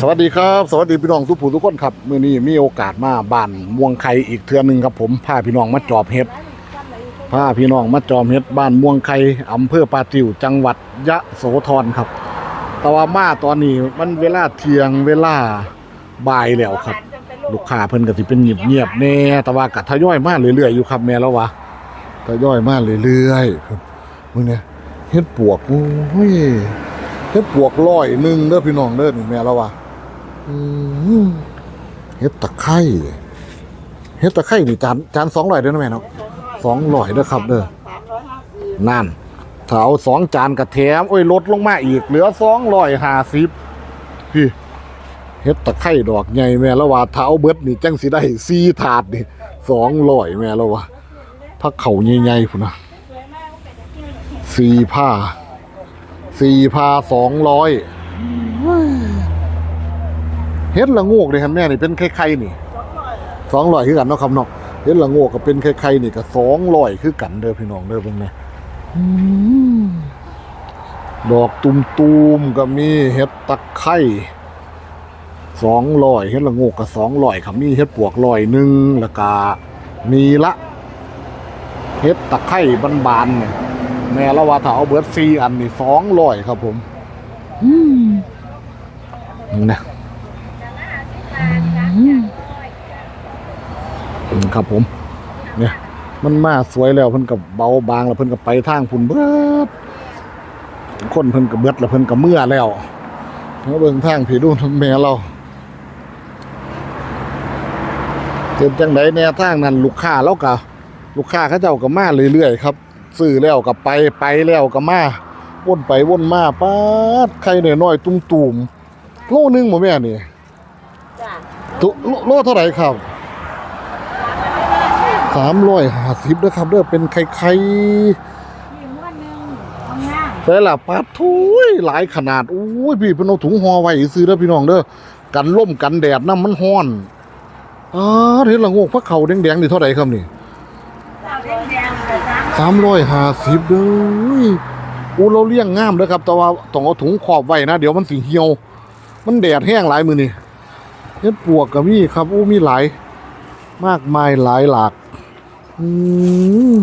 สวัสดีครับ สวัสดีพี่น้องทุกผู้ทุกคนครับมื้อนี้มีโอกาสมาบ้านม่วงไข่อีกเทื่อหนึ่งครับผมพาพี่น้องมาจอบเห็ดพาพี่น้องมาจอบเห็ดบ้านม่วงไข่อำเภอปาติวจังหวัดยะโสธรครับ แต่ว่ามาตอนนี้มันเวลาเที่ยงเวลาบ่ายแล้วครับ ลูกค้าเพิ่นก็สิเป็นเงียบๆแน่แต่ว่าก็ทยอยมาเรื่อยๆอยู่ครับแม่แล้ววะทยอยมาเรื่อยๆครับมึงเนี่ยเฮ็ดปวกโอ้ยเฮ็ดปวกร้อยหนึ่งเด้อพี่น้องเด้อนี่แม่แล้ววะ เฮ็ดตะไคร้เฮ็ดตะไคร้นี่จานจานสองร้อยเด้อนะแม่เนาะสองร้อยเด้อครับเด้อนั่นถ้าเอาสองจานกระแถมโอ้ยลดลงมาอีกเหลือสองร้อยห้าสิบพี่เฮ็ดตะไคร้ดอกใหญ่แม่แล้วว่าถ้าเอาเบิดนี่จังสิได้สี่ถาดนี่สองร้อยแม่แล้วว่าพักเข่าใหญ่ๆพุ่นนะสี่ผ้าสี่ผ้าสองร้อย ฮ็ดละโงกเลยครับแม่นี่เป็นไข่ๆนี่สองร้อยคือกันเนาะครับเนาะเฮ็ดละโงกก็เป็นไข่ๆนี่ก็สองร้อยคือกันเด้อพี่น้องเด้อเบิ่งแม่อืมดอกตุ่มๆก็มีเฮ็ดตะไคร้สองร้อยเฮ็ดละโงกก็สองร้อยครับมีเฮ็ดปวกร้อยหนึ่งแล้วก็มีละเฮ็ดตะไคร้บานๆเนี่ยแม่ละว่าถ้าเอาเบิดสี่อันนี่สองร้อยครับผม อืมนี่นะ อืม ครับผม เนี่ย มันมาสวยแล้วเพิ่นกับเบาบางแล้วเพิ่นกับไปทางพุ่นเบิดคนเพิ่นกับเบิดแล้วเพิ่นกับเมื่อแล้วแล้วเบิ่งทางผีดูแม่เราเจ็นจังไดแนวทางนั้นลูกค้าแล้วก็ลูกค้าเขาเจ้าก็มาเรื่อยๆครับซื้อแล้วก็ไปไปแล้วก็มาวนไปวนมาป๊าดไข่น้อยๆตุ่มๆโลนึงบ่แม่นี่จ้ะตุโลโลเท่าไหร่ครับ สามร้อยห้าสิบนะครับเด้อเป็นไข่ไข่มีม้วนหนึ่งทำงานแต่ละปลาทุยหลายขนาดอุ้ยพี่พิ่นเอาถุงห่อไว้ซื้อเด้อพี่น้องเด้อกันล่มกันแดดน้ำมันฮ้อนอ่าเห็นละโงกพระเขาแดงๆนี่เท่าไหร่ครับนี่สามร้อยห้าสิบเด้ออู้เราเลี้ยงงามเด้อครับ แต่ว่าต้องเอาถุงขอบไว้นะ เดี๋ยวมันสิเหี่ยว มันแดดแห้งหลายมือนี่เฮ็ดปวกก็มีครับอู้มีหลาย มากมายหลายหลาก อืม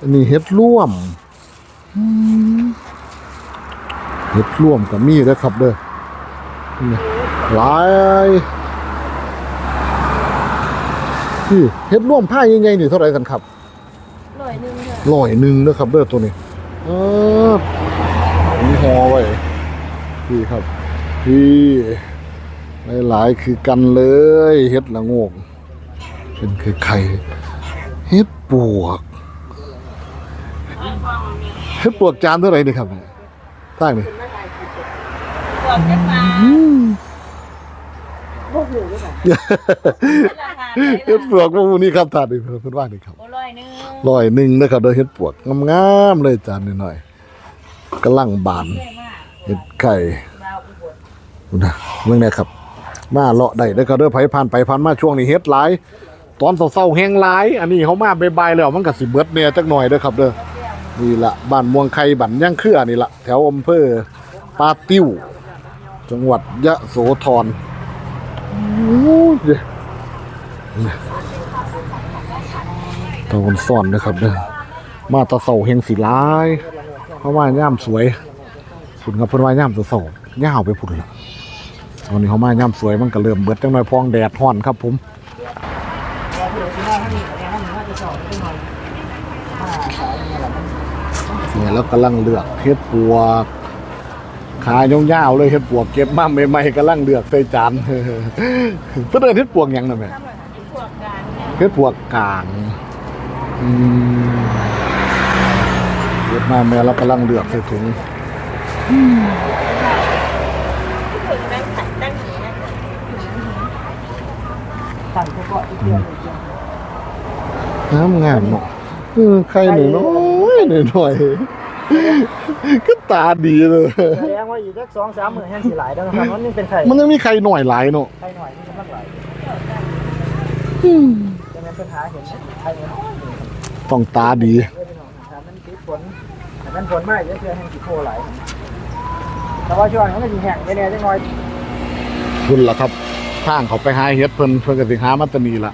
อันนี้เฮ็ดร่วมอืมเฮ็ดร่วมกับมีเด้อครับเด้อนี่หลายนี่เฮ็ดร่วมผ้ายังไงนี่เท่าไหร่กันครับร้อยหนึ่งเถอะร้อยหนึ่งนะครับเด้อตัวนี้เออผมหอไว้พี่ครับพี่หลายๆคือกันเลยเฮ็ดละโงกเป็นคือไข่ เฮ็ดปวกเฮ็ดปวกจานเท่าไหร่นี่ครับตั้งนี่บอกได้มาพวกหนูด้วยราคาเฮ็ดปวกพวกนี้ครับทานนี่เพิ่นว่านี่ครับร้อยหนึ่งร้อยหนึ่งนะครับเด้อเฮ็ดปวกงามๆเลยจานหน่อยๆกำลังบานได้มากเฮ็ดไข่ดาวอุบลดูนะเมืองไหนครับ มาเลาะได้แล้วก็เด้อไผผ่านไปผ่านมาช่วงนี้เฮ็ดหลาย ตอนเศร้าๆแห้งหลาย อันนี้เขามาใบายๆแล้วมันก็สิเบิร์ดเนี่ยจักหน่อยเด้อครับเด้อนี่ละบ้านม่วงไข่บันย่างเครือนี่ละแถวอำเภอปาติ้ว จังหวัดยะโสธรโอ้ยเด้อนี่ตะวันซ่อนนะครับเด้อมาตะเสาแหงสีลายเพราะว่าย่ามสวยผุนกับเพิ่นว่าย่ามตะเสาย่าวไปผุนละตอนนี้เขามาย่ำสวยมันก็เริ่มเบิดจังหน่อยพองแดดฮ้อนครับผม เนี่ยแล้วกำลังเลือกเฮ็ดปวกขายาวๆเลยเฮ็ดปวกเก็บมาใหม่ๆกำลังเลือกใส่จานเพื่อเดินเฮ็ดปวกหยังน่ะแม่พวกการเนี่ยเฮ็ดปวกกลางอืมเฮ็ดมาแม่แล้วกำลังเลือกใส่ถุงฝึกตั้งขันตั้งหนีนะงามงามเนาะเออใครหนึ่งน้อย หน่อยหน่อยๆก็ตาดีเลย แสดงว่าอีกสักสองสามหมื่นแห่งสีหลายแล้วนะครับมันนี่เป็นไข่มันยังมีใครหน่อยหลายเนาะไข่หน่อยนี่กำลังไหลจะเป็นปัญหาเห็นไข่น้อยต้องตาดีเลยพี่น้องถ้ามันติดฝนถ้ามันฝนมากเยอะเพื่อแห่งสีโคไหลแต่ว่าช่วงนี้มันจะแห้งไปเนี่ยจังหน่อยคุณล่ะครับทางเขาไปหาเฮ็ดเพิ่นเพิ่นก็สิหามาแตะนีล่ะ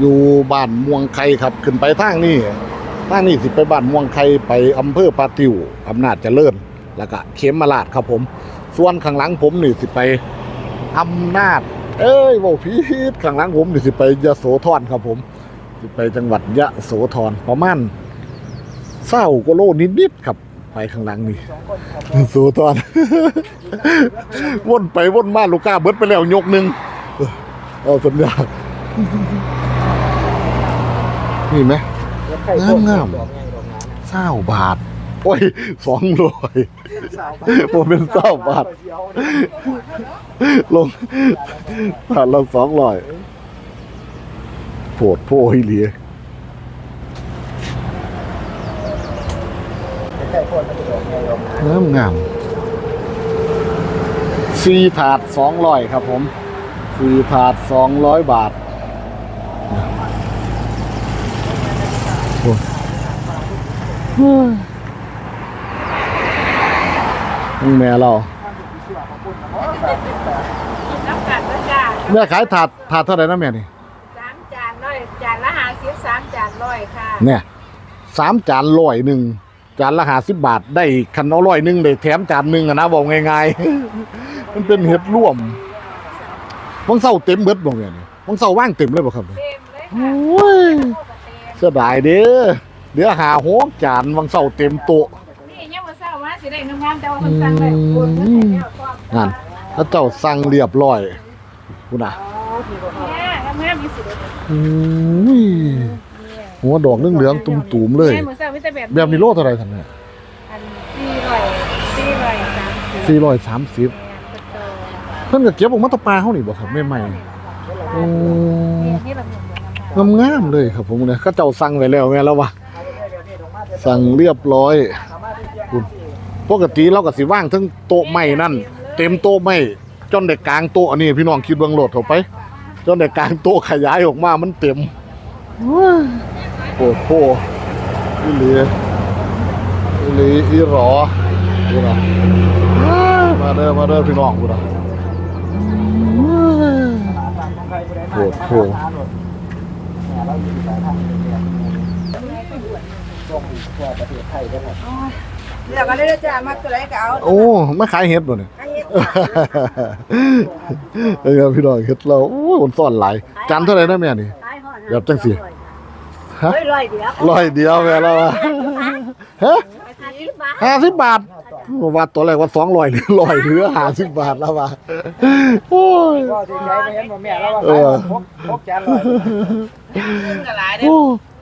อยู่บ้านม่วงไข่ครับ ขึ้นไปทางนี้ ทางนี้สิไปบ้านม่วงไข่ไปอำเภอปาติวอำนาจเจริญแล้วก็เขมราชครับผม ส่วนข้างหลังผมนี่สิไปอำนาจ เอ้ยว้าผิดข้างหลังผมนี่สิไปยะโสธรครับผมสิไปจังหวัดยะโสธรประมาณเศร้ากว่าโลนิดๆครับไปข้างหลังนี่สองคนครับโสธรวนไปวนมาลูก้าเบิดไปแล้วยกหนึ่งเออเอาสัญญานี่ไหม งามดอกไงดอกงามเศร้าบาท โอ้ยสองร้อยสาวผมเป็นเศร้าบาท ลงบาทละสองร้อยโผดโพให้เหลียไข่ต้มมันจะดอกไงดอกงามงามงามสี่ถาดสองร้อยครับผมสี่ถาดสองร้อยบาทโอ้เฮ้ย นี่แม่เราน้ำกัดแล้วจ้าแม่ขายถาดถาดเท่าไหร่นะแม่นี่สามจานร้อยจานละหาสิบสามจานร้อยค่ะเนี่ยสามจานร้อยหนึ่งจานละห้าสิบบาทได้คันเอาร้อยหนึ่งได้แถมจานหนึ่งอะนะบอกง่ายๆ มันเป็นเห็ดร่วมมังเศร้าเต็มเบิดบอกอย่างนี้มังเศร้าว่างเต็มเลยบ่ครับเต็มเลยโอค่ะ้ยโอ้ก็เต็มเสียดายเด้อ เดี๋ยวหาหกจานวังเศร้าเต็มโต๊ะนี่ยังมาเศร้าว่าสิได้งามๆแต่ว่าคนสั่งได้คนเพิ่นให้แล้วก็นั่นถ้าเจ้าสั่งเรียบร้อยคุณน่ะเนี่ยงามๆมีสิได้อุ้ยหัวดอกเหลืองๆตุ่มๆเลย แม่มื้อเช้ามีแต่แบบแบบนี้โลเท่าไหร่ท่านเนี่ยอันสี่ร้อยสี่ร้อยสามสิบสี่ร้อยสามสิบแม่นกระโตเพิ่นก็เก็บออกมาแตะปลาเฮานี่บ่ครับใหม่ๆโอ้ นี่นี่แบบเหมือนๆงามงามๆเลยครับผมเนี่ยก็เจ้าสั่งไว้แล้วแม่แล้ววะ สั่งเรียบร้อยคุณปกติเราก็สิว่างทั้งโต๊ะไม้นั่น เต็มโต๊ะไม้จนได้กกลางโต๊ะอันนี้พี่น้องคิดเบิ่งโหลดเข้าไปจนได้กกลางโต๊ะขยายออกมามันเต็มโอ้โหอีหลีอีหลีอีหรอดูนะมาเด้อมาเด้อพี่น้องดูนะโหดโหด เนี่ยเราอยู่สายทางเนี่ยส่ง ทั่วประเทศไทยได้หมดเลือกกันได้จ้ามักตัวไหนก็เอาโอ้มาขายเห็ดบ่เนี่ยอันนี้เออพี่น้องเฮ็ดเราโอ้ยมันซ่อนหลายจานเท่าไหร่นะแม่นี่แบบจังสิฮะเฮ้ยร้อยเดียวร้อยเดียวแม่เราอะฮะสิบบาทห้าสิบบาทว่าตัวแรกว่าสองร้อยหรือร้อยเหลือห้าสิบบาทแล้วว่ะโอ้ยก็ที่ใช้ไปเห็นบ่แม่แล้วว่าเอขายอพกพกจานลอยขึ้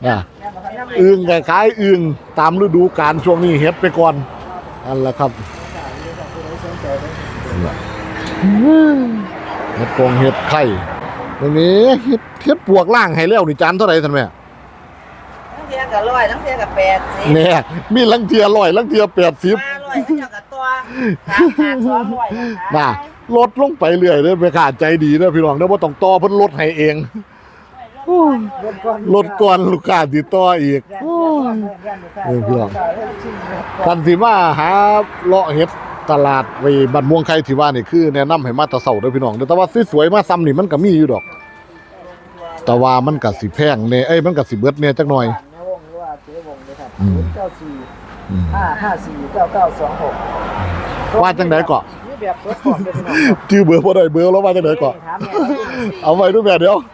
นกับหลายเด้อโอ้น่ะอึ่งคล้ายๆอึ่งตามฤดูกาลช่วงนี้เฮ็ดไปก่อนอันละครับเฮ็ดกงเฮ็ดไข่ตรงนี้เฮ็ดเฮ็ดปวกล่างให้แล้วนี่จานเท่าไหร่ท่านแม่ทั้งเทียกับร้อยทั้งเทียกับแปดสิบแน่มีลังเทียร้อยลังเทียแปดสิบมาร้อยทั้งเทียกับตัวสามพันสองร้อยนะคะน่ะลดลงไปเรื่อยเด้อไปขาดใจดีเด้อพี่น้องเด้อบ่ต้องต่อเพิ่นลดให้เอง โอ้ยรถก่อนลดก่อนลูกค้าติดต่ออีกโอ้ยเออพี่น้องท่านที่มาหาเลาะเฮ็ดตลาดไว้บ้านม่วงไข่ที่ว่านี่คือแนะนำให้มาแตะเช้าเด้อพี่น้องเด้อแต่ว่าสวยๆมาซ้ำนี่มันก็มีอยู่ดอก แต่ว่ามันก็สิแพงแน่เอ้ยมันก็สิเบิดแน่จักหน่อยแม่วงหรือว่าเจ๊วงเลยครับอืมเก้าสี่อืมห้าห้าสี่เก้าเก้าสองหกว่าจังได๋เกาะนี่แบบสดก่อนเลยพี่น้องครับชื่อเบอร์บ่ได้เบอร์แล้วว่าจังได๋เกาะถามแม่เอาไว้ด้วยแบบเดียวศูนย์เก้าสี่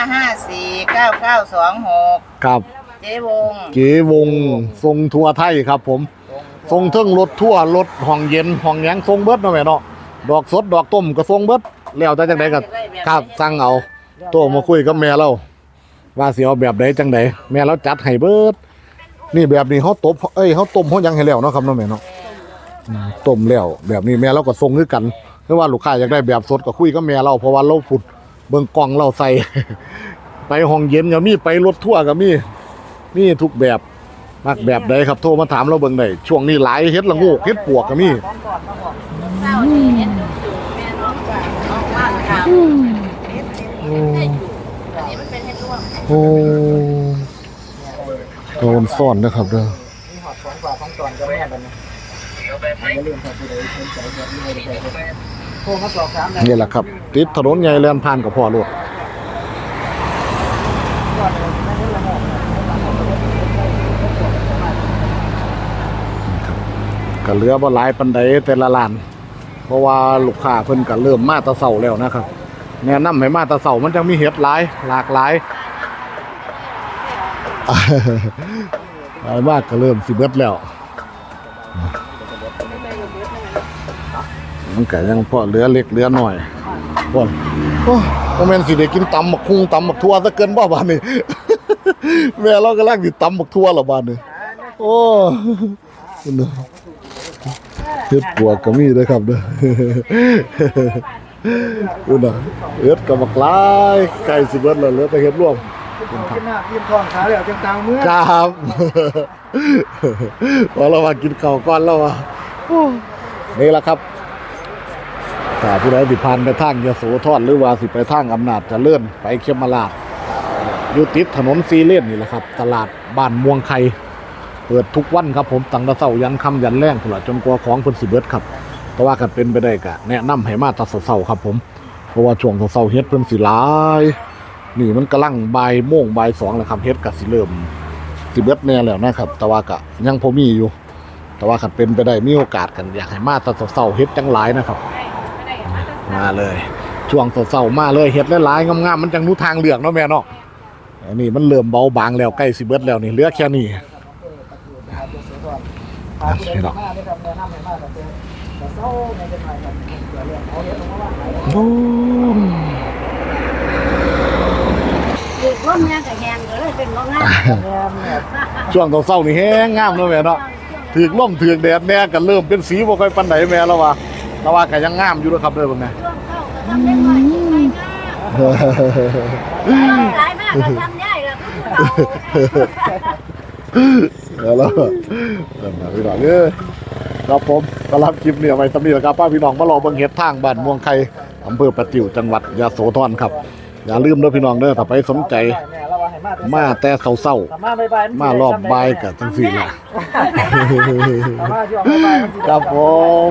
ห้าห้าสี่เก้าเก้าสองหกครับเจ๊วงเก๋วงทรงทัวร์ไทยครับผม ทรงเทิงรถทั่วรถห้องเย็นห้องหยังทรงเบิดเนาะแม่เนาะดอกสดดอกต้มก็ทรงเบิดแล้วแต่จังไดก็ครับสั่งเอาโตมาคุยกับแม่เราว่าสิเอาแบบใดจังใดแม่เราจัดให้เบิด นี่แบบนี้เขาตบเอ้ยเขาต้มเขายังให้แล้วเนาะครับเนาะแม่เนาะอืมต้มแล้วแบบนี้แม่เราก็ทรงคือกันไม่ว่าลูกค้าอยากได้แบบสดก็คุยกับแม่เราเพราะว่าเราผุด เบิ่งกล่องเราใส่ ไปห้องเย็นก็มีไปรถทั่วร์ก็มีมีทุกแบบมักแบบใดครับโทรมาถามเราเบิ่งได้ช่วงนี้หลายเฮ็ดละโงกเฮ็ดปวกก็มีของก่อนมาบอกเศร้านี่เห็นดูอยู่แม่น้องจ้าน้องบ้านค่ะเฮ็ดเฮ็ดเฮ็ดได้อยู่อันนี้มันเป็นเฮ็ดร่วมโอ้โดนซ่อนนะครับเด้อมีหอดของฝากของก่อนก็แม่บัดนี้อย่าลืมครับผู้ใดสนใจแบบนี้เลยไปเลย โทรมาสอบถามได้นี่แหละครับ ติดถนนใหญ่แล่นผ่านกับพ่อรถว่าเดี๋ยวไม่ได้ละหมดก็เหลือบ่หลายปันใดแต่ละล้าน เพราะว่าลูกค้าเพิ่นก็เริ่มมาแตะเสาแล้วนะครับแนะนำให้มาแตะเสามันจังมีเห็ดหลายหลากหลายหลายมากก็เริ่มสิเบิดแล้ว มันก็ยังพอเหลือเล็กเหลือหน่อยบ่นโอ้บ่แม่นสิได้กินตำบักคุงตำบักทั่วซะเกินบ่บาดนี้แม่เรากำลังสิตำบักทั่วแล้วบาดนี้โอ้คุณเด้อเฮ็ดปวกก็มีเด้อครับเด้อคุณน่ะเฮ็ดก็บักหลายใกล้สิเบิดแล้วเหลือแต่เฮ็ดร่วมกินหน้ากินท้องขาแล้วจังตางเมื่อครับพอเรามากินข้าวก่อนแล้วว่ะโอ้นี่แหละครับ ถ้าผู้ใดสิผ่านไปทางยโสธรหรือว่าสิไปทางอำนาจเจริญไปเขมราชอยู่ติดถนนซีเลนนี่แหละครับ ตลาดบ้านม่วงไข่เปิดทุกวันครับผมตั้งแต่เช้ายันค่ำยันแรงพุ่นละจนกว่าของเพิ่นสิเบิดครับแต่ว่ากันเป็นไปได้ก็แนะนำให้มาตอนเช้าครับผมเพราะว่าช่วงเช้าเฮ็ดเพิ่นสิหลายนี่มันกำลังบ่ายโมงบ่ายสองแล้วครับเฮ็ดก็สิเริ่มสิเบิดแน่แล้วนะครับ แต่ว่าก็ยังพอมีอยู่ แต่ว่าขัดเป็นไปได้มีโอกาสกันอยากให้มาตอนเช้าเฮ็ดจังหลายนะครับ มาเลย ช่วงเช้าๆมาเลยเฮ็ดหลายๆงามๆมันจังรู้ทางเลือกเนาะแม่เนาะอันนี้มันเริ่มเบาบางแล้วใกล้สิเบิดแล้วนี่เหลือแค่นี้พาผู้ใดมาได้ครับแนะนำให้มาแต่เจอแต่เศร้าในจังหวัดแบบเดี๋ยวเรื่องเอาเฮ็ดลงมาว่าไหนโอ้คือร่มยังกับแหงก็เลยเป็นร่มงามแม่นเนี่ยช่วงเช้าๆนี่แฮงงามเนาะแม่เนาะถึกลมถึกแดดแน่ก็เริ่มเป็นสีบ่ค่อยปานใดแม่แล้วว่า แต่ว่าก็ยังงามอยู่เด้อครับเด้อเบิ่งนะช่วงเข้าก็ทำได้หน่อยยิ่งไม่ง่ายหลายมากก็ทำได้แล้วก็คือเราแล้วเริ่มแล้วพี่น้องเอ้ยครับผมสำหรับคลิปนี้เอาไว้สำนี้แหละครับป้าพี่น้องมารอเบิ่งเฮ็ดทางบ้านม่วงไข่อำเภอประจิวจังหวัดยะโสธรครับ อย่าลืมเด้อพี่น้องเด้อถ้าไปสนใจแม่เราว่าให้มาแต่มาแต่เช้าถ้ามาบ่ายๆๆมารอบบ่ายก็จังซี่ล่ะถ้ามาช่วงบ่ายๆมันสิครับผม